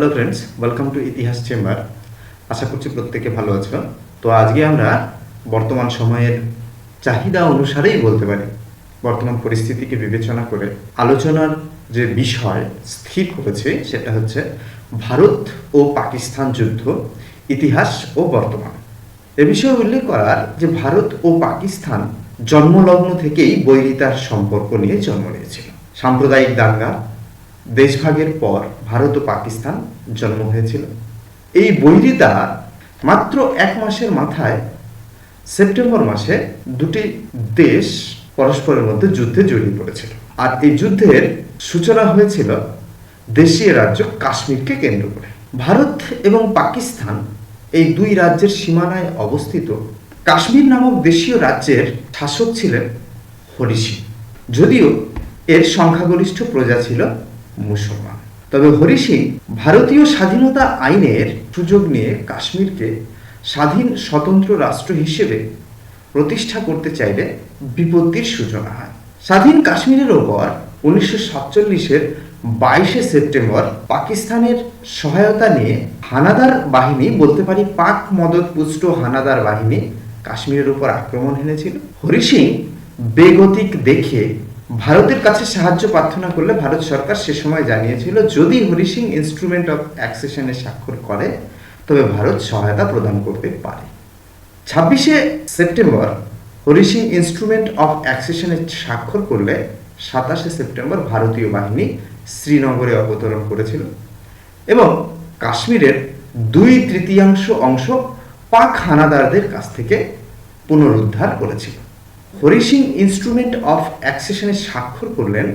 Hello friends welcome to Itihas chamber আশা করছি প্রত্যেকে ভালো আছো। তো আজকে আমরা বর্তমান সময়ের চাহিদা অনুসারেই বলতে পারি, বর্তমান পরিস্থিতিকে বিবেচনা করে। আলোচনার যে বিষয় স্থির করেছে সেটা হচ্ছে ভারত ও পাকিস্তান যুদ্ধ, ইতিহাস ও বর্তমান। এ বিষয়ে উল্লেখ করার যে ভারত ও পাকিস্তান জন্মলগ্ন থেকেই বৈরিতার সম্পর্ক নিয়ে জন্ম নিয়েছিল। সাম্প্রদায়িক দাঙ্গা দেশভাগের পর ভারত ও পাকিস্তান জন্ম হয়েছিল। এই বৈরিতা মাত্র এক মাসের মাথায় সেপ্টেম্বর মাসে দুটি দেশ পরস্পরের মধ্যে যুদ্ধে জড়িয়ে পড়েছিল। আর এই যুদ্ধের সূচনা হয়েছিল দেশীয় রাজ্য কাশ্মীরকে কেন্দ্র করে। ভারত এবং পাকিস্তান এই দুই রাজ্যের সীমানায় অবস্থিত কাশ্মীর নামক দেশীয় রাজ্যের শাসক ছিলেন হরি সিং যদিও এর সংখ্যাগরিষ্ঠ প্রজা ছিল মুসলমান। তবে হরি সিং ভারতীয় স্বাধীনতা আইনের সুযোগ নিয়ে কাশ্মীরকে স্বাধীন স্বতন্ত্র রাষ্ট্র হিসেবে প্রতিষ্ঠা করতে চাইলে বিপত্তির সূচনা হয়। স্বাধীন কাশ্মীরের ওপর উনিশশো সাতচল্লিশের বাইশে সেপ্টেম্বর পাকিস্তানের সহায়তা নিয়ে হানাদার বাহিনী, বলতে পারি পাক মদতপুষ্ট হানাদার বাহিনী কাশ্মীরের উপর আক্রমণ এনেছিল। হরি সিং বেগতিক দেখে ভারতের কাছে সাহায্য প্রার্থনা করলে ভারত সরকার সে সময় জানিয়েছিল, যদি হরি সিং ইনস্ট্রুমেন্ট অফ অ্যাক্সেশনে স্বাক্ষর করে, তবে ভারত সহায়তা প্রদান করতে পারে। ছাব্বিশে September Hari Singh instrument of অ্যাক্সেশনে স্বাক্ষর করলে সাতাশে সেপ্টেম্বর ভারতীয় বাহিনী শ্রীনগরে অবতরণ করেছিল এবং কাশ্মীরের দুই তৃতীয়াংশ অংশ পাক হানাদারদের কাছ থেকে পুনরুদ্ধার করেছিল। হরি সিং ইনস্ট্রুমেন্ট অফ অ্যাক্সেশনে স্বাক্ষর করলেন,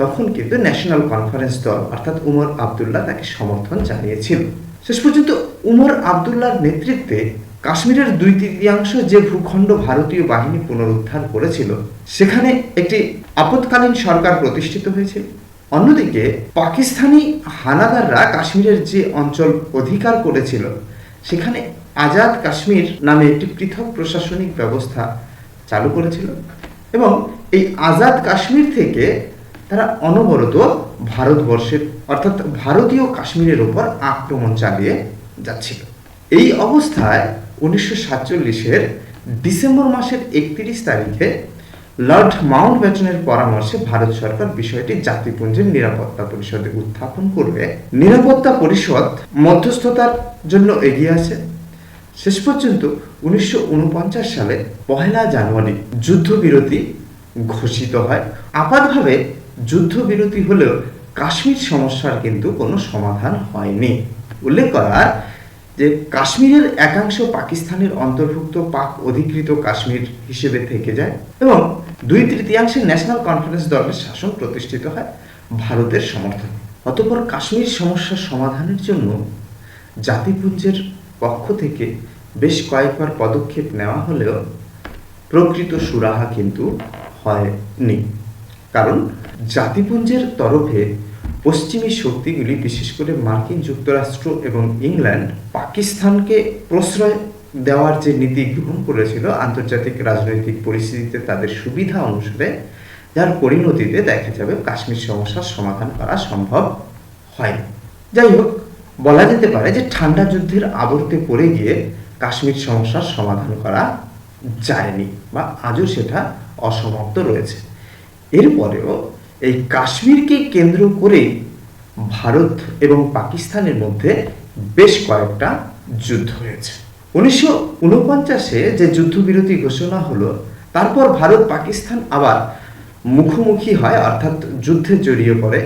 তখন কিন্তু ন্যাশনাল কনফারেন্স দল, অর্থাৎ উমর আবদুল্লাহ তাকে সমর্থন জানিয়েছিল। শেষ পর্যন্ত উমর আবদুল্লাহর নেতৃত্বে কাশ্মীরের দুই তৃতীয়াংশ যে ভূখণ্ড ভারতীয় বাহিনী পুনরুদ্ধার করেছিল, সেখানে একটি আপৎকালীন সরকার প্রতিষ্ঠিত হয়েছিল। অন্যদিকে, পাকিস্তানি হানাদাররা কাশ্মীরের যে অঞ্চল অধিকার করেছিল, সেখানে আজাদ কাশ্মীর নামে একটি পৃথক প্রশাসনিক ব্যবস্থা চালু করেছিল। এবং এই আজাদ কাশ্মীর থেকে তারা অনবরত ভারতবর্ষের, অর্থাৎ ভারতীয় কাশ্মীরের ওপর আক্রমণ চালিয়ে যাচ্ছিল। এই অবস্থায় উনিশশো সাতচল্লিশের ডিসেম্বর মাসের একত্রিশ তারিখে লর্ড মাউন্ট ব্যাটনের পরামর্শে ভারত সরকার বিষয়টি জাতিপুঞ্জের নিরাপত্তা পরিষদে উত্থাপন করবে। নিরাপত্তা পরিষদ মধ্যস্থতার জন্য এগিয়ে আসে শেষ পর্যন্ত উনিশশো উনপঞ্চাশ সালে পহেলা জানুয়ারি যুদ্ধবিরতি ঘোষিত হয়। আপাতভাবে যুদ্ধবিরতি হলেও কাশ্মীর সমস্যার কিন্তু কোনো সমাধান হয়নি। উল্লেখ করার যে কাশ্মীরের একাংশ পাকিস্তানের অন্তর্ভুক্ত পাক অধিকৃত কাশ্মীর হিসেবে থেকে যায় এবং দুই তৃতীয়াংশের ন্যাশনাল কনফারেন্স দলের শাসন প্রতিষ্ঠিত হয় ভারতের সমর্থনে। অতপর কাশ্মীর সমস্যার সমাধানের জন্য জাতিপুঞ্জের পক্ষ থেকে বেশ কয়েকবার পদক্ষেপ নেওয়া হলেও প্রকৃত সুরাহা কিন্তু হয়নি। কারণ জাতিপুঞ্জের তরফে পশ্চিমী শক্তিগুলি, বিশেষ করে মার্কিন যুক্তরাষ্ট্র এবং ইংল্যান্ড, পাকিস্তানকে প্রশ্রয় দেওয়ার যে নীতি গ্রহণ করেছিল আন্তর্জাতিক রাজনৈতিক পরিস্থিতিতে তাদের সুবিধা অনুসারে, যার পরিণতিতে দেখা যাবে কাশ্মীর সমস্যার সমাধান করা সম্ভব হয়নি। যাই হোক বলা যেতে পারে যে ঠান্ডা যুদ্ধের আবর্তে পড়ে গিয়ে কাশ্মীর সমস্যার সমাধান করা যায়নি বা আজও সেটা অসমাপ্ত রয়েছে। এরপরেও এই কাশ্মীরকে কেন্দ্র করে ভারত এবং পাকিস্তানের মধ্যে বেশ কয়েকটা যুদ্ধ হয়েছে। উনিশশো উনপঞ্চাশে যে যুদ্ধবিরতি ঘোষণা হলো, তারপর ভারত পাকিস্তান আবার মুখোমুখি হয়, অর্থাৎ যুদ্ধে জড়িয়ে পড়ে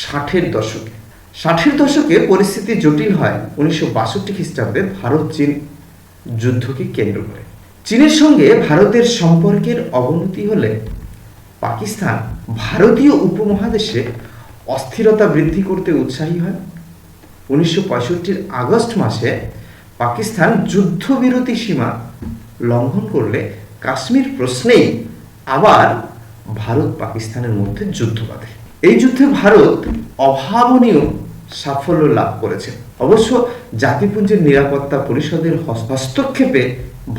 ষাটের দশকে। ষাটের দশকে পরিস্থিতি জটিল হয় উনিশশো বাষট্টি খ্রিস্টাব্দে ভারত, চীন যুদ্ধকে কেন্দ্র করে। চীনের সঙ্গে ভারতের সম্পর্কের অবনতি হলে পাকিস্তান ভারতীয় উপমহাদেশে অস্থিরতা বৃদ্ধি করতে উৎসাহী হয়। উনিশশো পঁয়ষট্টির আগস্ট মাসে পাকিস্তান যুদ্ধবিরতি সীমা লঙ্ঘন করলে কাশ্মীর প্রশ্নেই আবার ভারত পাকিস্তানের মধ্যে যুদ্ধ বাঁধে। এই যুদ্ধে ভারত অভাবনীয় সাফল্য লাভ করেছে। অবশ্য জাতিপুঞ্জের নিরাপত্তা পরিষদের হস্তক্ষেপে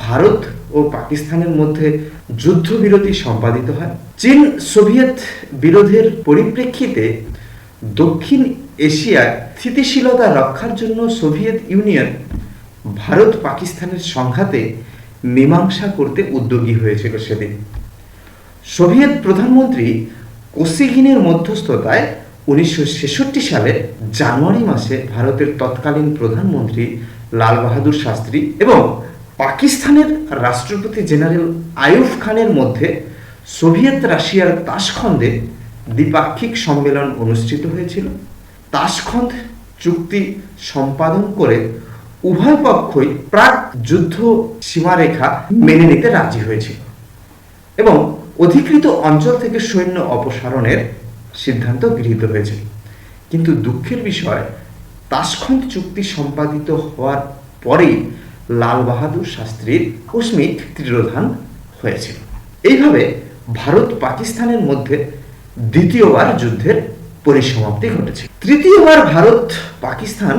ভারত ও পাকিস্তানের মধ্যে যুদ্ধবিরতি সম্পাদিত হয়। চীন সোভিয়েত বিরোধের পরিপ্রেক্ষিতে দক্ষিণ এশিয়ায় স্থিতিশীলতা রক্ষার জন্য সোভিয়েত ইউনিয়ন ভারত পাকিস্তানের সংঘাতে মীমাংসা করতে উদ্যোগী হয়েছিল সেদিন। সোভিয়েত প্রধানমন্ত্রী কোসিগিনের মধ্যস্থতায় উনিশশো ছেষট্টি সালের জানুয়ারি মাসে ভারতের তৎকালীন প্রধানমন্ত্রী লাল বাহাদুর শাস্ত্রী এবং পাকিস্তানের রাষ্ট্রপতি জেনারেল আইয়ুব খানের মধ্যে সোভিয়েত রাশিয়ার তাসখন্দে দ্বিপাক্ষিক সম্মেলন অনুষ্ঠিত হয়েছিল। তাসখন্দ চুক্তি সম্পাদন করে উভয় পক্ষই প্রাক যুদ্ধ সীমারেখা মেনে নিতে রাজি হয়েছিল এবং অধিকৃত অঞ্চল থেকে সৈন্য অপসারণের সিদ্ধান্ত গৃহীত হয়েছে। কিন্তু দুঃখের বিষয়, তাসখন্দ চুক্তি সম্পাদিত হওয়ার পরেই লাল বাহাদুর শাস্ত্রীর কস্মিক তিরোধান হয়েছিল এইভাবে ভারত পাকিস্তানের মধ্যে দ্বিতীয়বার যুদ্ধের পরিসমাপ্তি ঘটেছে। তৃতীয়বার ভারত পাকিস্তান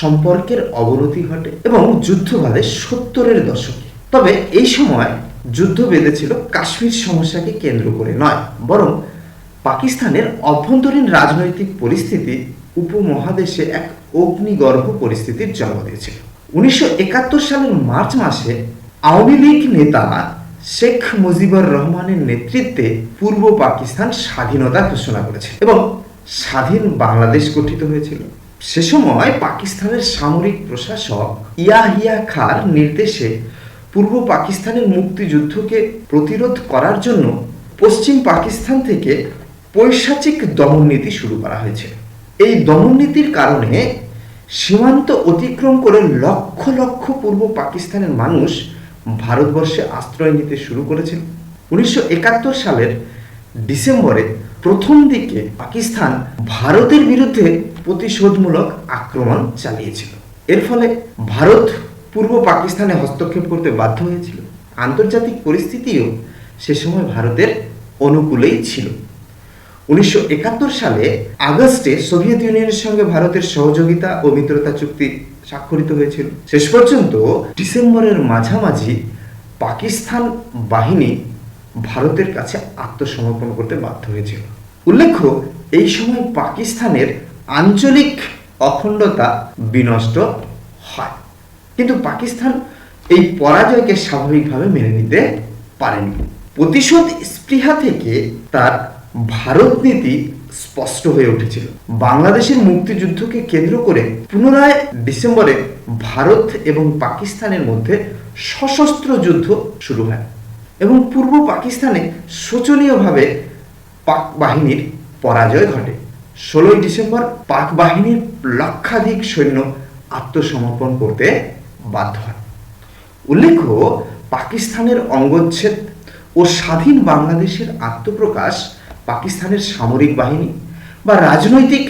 সম্পর্কের অবনতি ঘটে এবং যুদ্ধ বাধে সত্তরের দশকে। তবে এই সময় যুদ্ধ বেঁধেছিল কাশ্মীর সমস্যাকে কেন্দ্র করে নয়, বরং পাকিস্তানের অভ্যন্তরীণ রাজনৈতিক পরিস্থিতি উপমহাদেশে এক অগ্নিগর্ভ পরিস্থিতির জন্ম দিয়েছিল উনিশশো একাত্তর সালের মার্চ মাসে আওয়ামী লীগ নেতা শেখ মুজিবুর রহমানের নেতৃত্বে পূর্ব পাকিস্তান স্বাধীনতা ঘোষণা করেছে এবং স্বাধীন বাংলাদেশ গঠিত হয়েছিল। সে সময় পাকিস্তানের সামরিক প্রশাসক ইয়াহিয়া খার নির্দেশে পূর্ব পাকিস্তানের মুক্তিযুদ্ধকে প্রতিরোধ করার জন্য পশ্চিম পাকিস্তান থেকে পৈশাচিক দমননীতি শুরু করা হয়েছে। এই দমননীতির কারণে সীমান্ত অতিক্রম করে লক্ষ লক্ষ পূর্ব পাকিস্তানের মানুষ ভারতবর্ষে আশ্রয় নিতে শুরু করেছিল। উনিশশো একাত্তর সালের ডিসেম্বরে প্রথম দিকে পাকিস্তান ভারতের বিরুদ্ধে প্রতিশোধমূলক আক্রমণ চালিয়েছিল। এর ফলে ভারত পূর্ব পাকিস্তানে হস্তক্ষেপ করতে বাধ্য হয়েছিল। আন্তর্জাতিক পরিস্থিতিও সে সময় ভারতের অনুকূলেই ছিল। উনিশশো একাত্তর সালে আগস্টে সোভিয়েত ইউনিয়নের সঙ্গে ভারতের সহযোগিতা ও মিত্রতা চুক্তি স্বাক্ষরিত হয়েছিল। শেষ পর্যন্ত ডিসেম্বরের মাঝামাঝি পাকিস্তান বাহিনী ভারতের কাছে আত্মসমর্পণ করতে বাধ্য হয়েছিল। উল্লেখ্য, এই সময় পাকিস্তানের আঞ্চলিক অখণ্ডতা বিনষ্ট হয়। কিন্তু পাকিস্তান এই পরাজয়কে স্বাভাবিকভাবে মেনে নিতে পারেনি। প্রতিশোধ স্পৃহা থেকে তার ভারত নীতি স্পষ্ট হয়ে উঠেছিল। বাংলাদেশের মুক্তিযুদ্ধকে কেন্দ্র করে পুনরায় ডিসেম্বরে ভারত এবং পাকিস্তানের মধ্যে সশস্ত্র যুদ্ধ শুরু হয় এবং পূর্ব পাকিস্তানে শোচনীয়ভাবে পাক বাহিনীর পরাজয় ঘটে। ষোলোই ডিসেম্বর পাক বাহিনীর লক্ষাধিক সৈন্য আত্মসমর্পণ করতে বাধ্য হয়। উল্লেখ্য, পাকিস্তানের অঙ্গচ্ছেদ ও স্বাধীন বাংলাদেশের আত্মপ্রকাশ পাকিস্তানের সামরিক বাহিনী বা রাজনৈতিক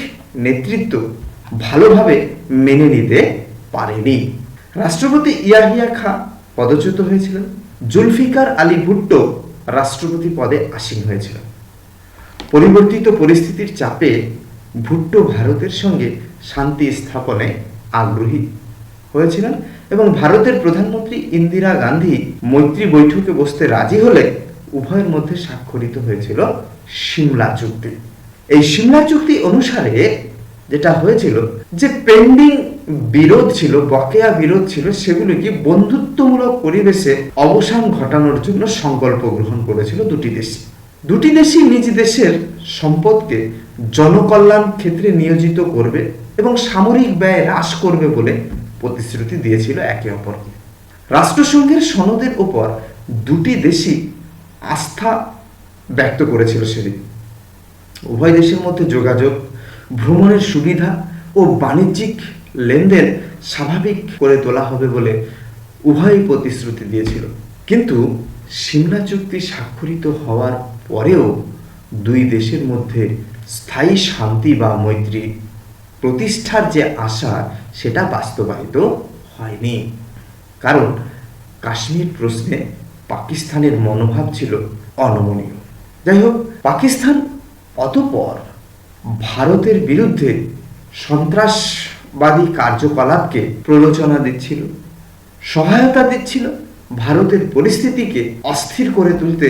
নেতৃত্ব ভালোভাবে মেনে নিতে পারেনি। রাষ্ট্রপতি ইয়াহিয়া খা পদচ্যুত হয়েছিলেন। জুলফিকার আলী ভুট্টো রাষ্ট্রপতি পদে আসীন হয়েছিলেন। পরিবর্তিত পরিস্থিতির চাপে ভুট্টো ভারতের সঙ্গে শান্তি স্থাপনে আগ্রহী হয়েছিলেন এবং ভারতের প্রধানমন্ত্রী ইন্দিরা গান্ধী মৈত্রী বৈঠকে বসতে রাজি হলে উভয়ের মধ্যে স্বাক্ষরিত হয়েছিল সিমলা চুক্তি। এই সিমলা চুক্তি অনুসারে যেটা হয়েছিল, যে পেন্ডিং বিরোধ ছিল, বকেয়া বিরোধ ছিল সেগুলিকে বন্ধুত্বমূলক পরিবেশে অবসান ঘটানোর জন্য সংকল্প গ্রহণ করেছিল দুটি দেশ দুটি দেশই নিজ দেশের সম্পদকে জনকল্যাণ ক্ষেত্রে নিয়োজিত করবে এবং সামরিক ব্যয় হ্রাস করবে বলে প্রতিশ্রুতি দিয়েছিল একে অপরকে। রাষ্ট্রসংঘের সনদের উপর দুটি দেশই আস্থা ব্যক্ত করেছিল সেদিন। উভয় দেশের মধ্যে যোগাযোগ, ভ্রমণের সুবিধা ও বাণিজ্যিক লেনদেন স্বাভাবিক করে তোলা হবে বলে উভয়ই প্রতিশ্রুতি দিয়েছিল। কিন্তু সিমলা চুক্তি স্বাক্ষরিত হওয়ার পরেও দুই দেশের মধ্যে স্থায়ী শান্তি বা মৈত্রী প্রতিষ্ঠার যে আশা, সেটা বাস্তবায়িত হয়নি। কারণ কাশ্মীর প্রশ্নে পাকিস্তানের মনোভাব ছিল অনমনীয়। যাই হোক পাকিস্তান অতপর ভারতের বিরুদ্ধে সন্ত্রাসবাদী কার্যকলাপকে প্ররোচনা দিচ্ছিল, সহায়তা দিচ্ছিল, ভারতের পরিস্থিতিকে অস্থির করে তুলতে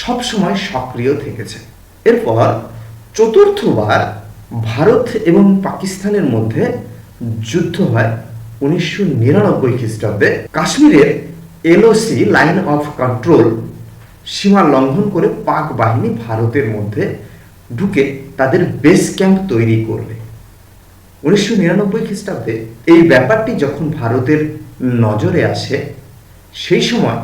সবসময় সক্রিয় থেকেছে। এরপর চতুর্থবার ভারত এবং পাকিস্তানের মধ্যে যুদ্ধ হয় উনিশশো নিরানব্বই খ্রিস্টাব্দে। কাশ্মীরের এলওসি, লাইন অফ কন্ট্রোল সীমা লঙ্ঘন করে পাক বাহিনী ভারতের মধ্যে ঢুকে তাদের বেস ক্যাম্প তৈরি করবে উনিশশো নিরানব্বই খ্রিস্টাব্দে এই ব্যাপারটি যখন ভারতের নজরে আসে, সেই সময়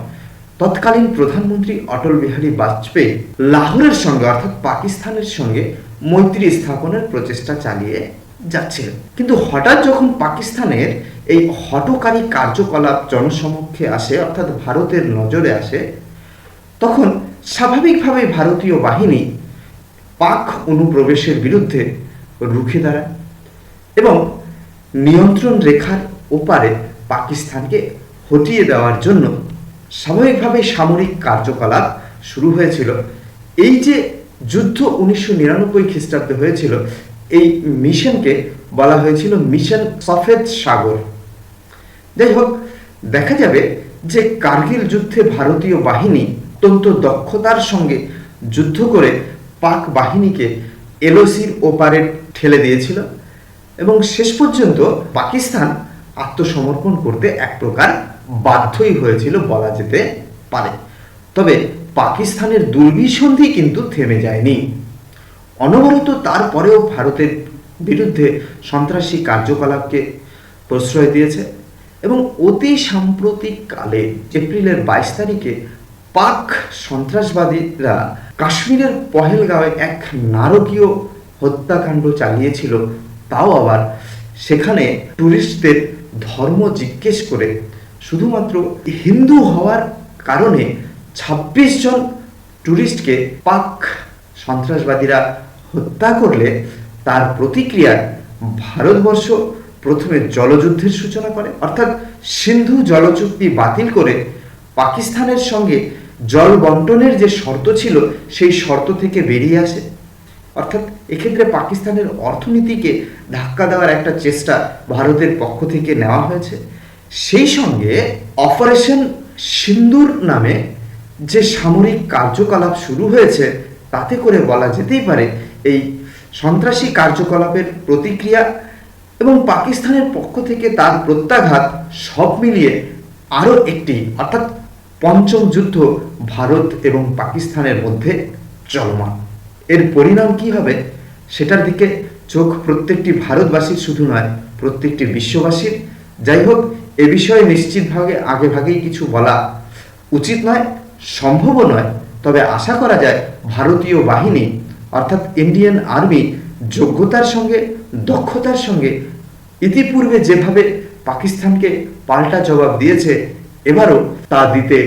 তৎকালীন প্রধানমন্ত্রী অটল বিহারী বাজপেয়ী লাহোরের সঙ্গে অর্থাৎ পাকিস্তানের সঙ্গে মৈত্রী স্থাপনের প্রচেষ্টা চালিয়ে যাচ্ছিলেন। কিন্তু হঠাৎ যখন পাকিস্তানের এই হটকারী কার্যকলাপ জনসমক্ষে আসে, অর্থাৎ ভারতের নজরে আসে তখন স্বাভাবিকভাবে ভারতীয় বাহিনী পাক অনুপ্রবেশের বিরুদ্ধে রুখে দাঁড়ায় এবং নিয়ন্ত্রণ রেখার ওপারে পাকিস্তানকে হটিয়ে দেওয়ার জন্য স্বাভাবিকভাবে সামরিক কার্যকলাপ শুরু হয়েছিল। এই যে যুদ্ধ উনিশশো নিরানব্বই খ্রিস্টাব্দে হয়েছিল, এই মিশনকে বলা হয়েছিল মিশন সফেদ সাগর। যাই হোক, দেখা যাবে যে কার্গিল যুদ্ধে ভারতীয় বাহিনী অত্যন্ত দক্ষতার সঙ্গে যুদ্ধ করে পাক বাহিনীকে এলওসির ওপারে ঠেলে দিয়েছিল এবং শেষ পর্যন্ত পাকিস্তান আত্মসমর্পণ করতে এক প্রকার বাধ্যই হয়েছিল বলা যেতে পারে। তবে পাকিস্তানের দুর্বিসন্ধি কিন্তু থেমে যায়নি। অনবরত তারপরেও ভারতের বিরুদ্ধে সন্ত্রাসী কার্যকলাপকে প্রশ্রয় দিয়েছে এবং অতি সাম্প্রতিক কালে এপ্রিলের বাইশ তারিখে পাক সন্ত্রাসবাদীরা কাশ্মীরের পহেলগাঁওয়ে এক নারকীয় হত্যাকাণ্ড চালিয়েছিল, তাও আবার সেখানে ট্যুরিস্টদের ধর্ম জিজ্ঞেস করে শুধুমাত্র হিন্দু হওয়ার কারণে ২৬ জন ট্যুরিস্টকে পাক সন্ত্রাসবাদীরা হত্যা করলে তার প্রতিক্রিয়ায় ভারতবর্ষ প্রথমে জলযুদ্ধের সূচনা করে। অর্থাৎ সিন্ধু জলচুক্তি বাতিল করে পাকিস্তানের সঙ্গে জল বন্টনের যে শর্ত ছিল, সেই শর্ত থেকে বেরিয়ে আসে। অর্থাৎ এক্ষেত্রে পাকিস্তানের অর্থনীতিকে ধাক্কা দেওয়ার একটা চেষ্টা ভারতের পক্ষ থেকে নেওয়া হয়েছে। সেই সঙ্গে অপারেশন সিন্দুর নামে যে সামরিক কার্যকলাপ শুরু হয়েছে, তাতে করে বলা যেতেই পারে এই সন্ত্রাসী কার্যকলাপের প্রতিক্রিয়া এবং পাকিস্তানের পক্ষ থেকে তার প্রত্যাঘাত সব মিলিয়ে আরও একটি, অর্থাৎ পঞ্চম যুদ্ধ ভারত এবং পাকিস্তানের মধ্যে চলমান। এর পরিণাম কি হবে? সেটার দিকে চোখ প্রত্যেকটি ভারতবাসীর শুধু নয়, প্রত্যেকটি বিশ্ববাসীর। যাই হোক, এ বিষয়ে নিশ্চিতভাবে আগে ভাগেই কিছু বলা উচিত নয়, সম্ভবও নয়। তবে আশা করা যায় ভারতীয় বাহিনী, অর্থাৎ ইন্ডিয়ান আর্মি, যোগ্যতার সঙ্গে, দক্ষতার সঙ্গে ইতিপূর্বে যেভাবে পাকিস্তানকে পাল্টা জবাব দিয়েছে এবারও তা দিতে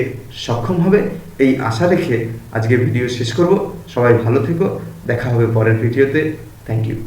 সক্ষম হবে। এই আশা রেখে আজকে ভিডিও শেষ করব। সবাই ভালো থেকো। দেখা হবে পরের ভিডিওতে। Thank you